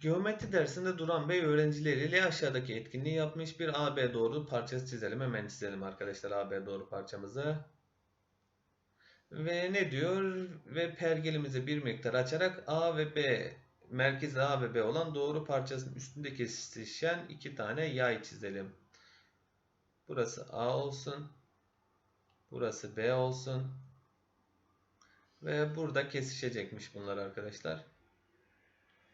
Geometri dersinde Duran Bey öğrencileriyle aşağıdaki etkinliği yapmış. Bir AB doğru parçası çizelim. Hemen çizelim arkadaşlar AB doğru parçamızı. Ve ne diyor? Ve pergelimizi bir miktar açarak A ve B merkezi A ve B olan doğru parçasının üstünde kesişen iki tane yay çizelim. Burası A olsun. Burası B olsun. Ve burada kesişecekmiş bunlar arkadaşlar.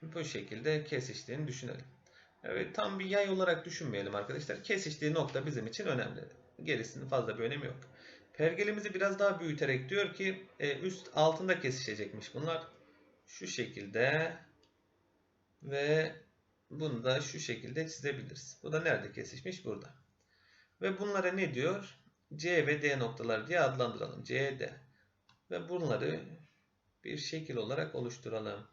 Bu şekilde kesiştiğini düşünelim. Evet tam bir yay olarak düşünmeyelim arkadaşlar. Kesiştiği nokta bizim için önemli. Gerisinin fazla bir önemi yok. Pergelimizi biraz daha büyüterek diyor ki e, üst altında kesişecekmiş bunlar. Şu şekilde ve bunu da şu şekilde çizebiliriz. Bu da nerede kesişmiş? Burada. Ve bunlara ne diyor? C ve D noktaları diye adlandıralım. C, D. Ve bunları bir şekil olarak oluşturalım.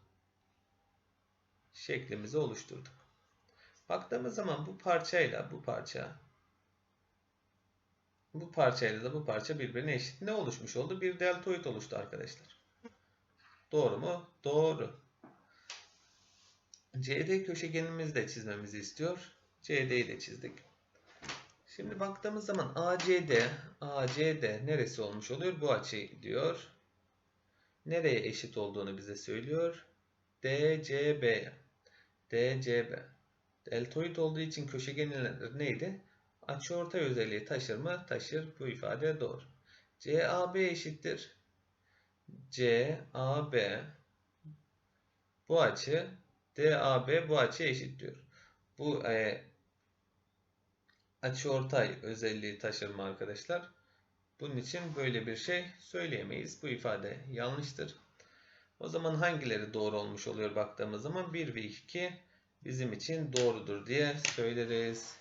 Şeklimizi oluşturduk. Baktığımız zaman bu parçayla bu parça bu parçayla da bu parça birbirine eşit. Ne oluşmuş oldu? Bir deltoid oluştu arkadaşlar. Doğru mu? Doğru. CD köşegenimizi de çizmemizi istiyor. CD'yi de çizdik. Şimdi baktığımız zaman ACD, ACD neresi olmuş oluyor? Bu açı diyor. Nereye eşit olduğunu bize söylüyor. DCB. DCB. Deltoid olduğu için köşegenler neydi? Açıortay özelliği taşır mı? Taşır. Bu ifade doğru. CAB eşittir. CAB bu açı DAB bu açıya eşit diyor. Bu e, açıortay özelliği taşır mı arkadaşlar? Bunun için böyle bir şey söyleyemeyiz. Bu ifade yanlıştır. O zaman hangileri doğru olmuş oluyor baktığımız zaman 1 ve 2 bizim için doğrudur diye söyleriz.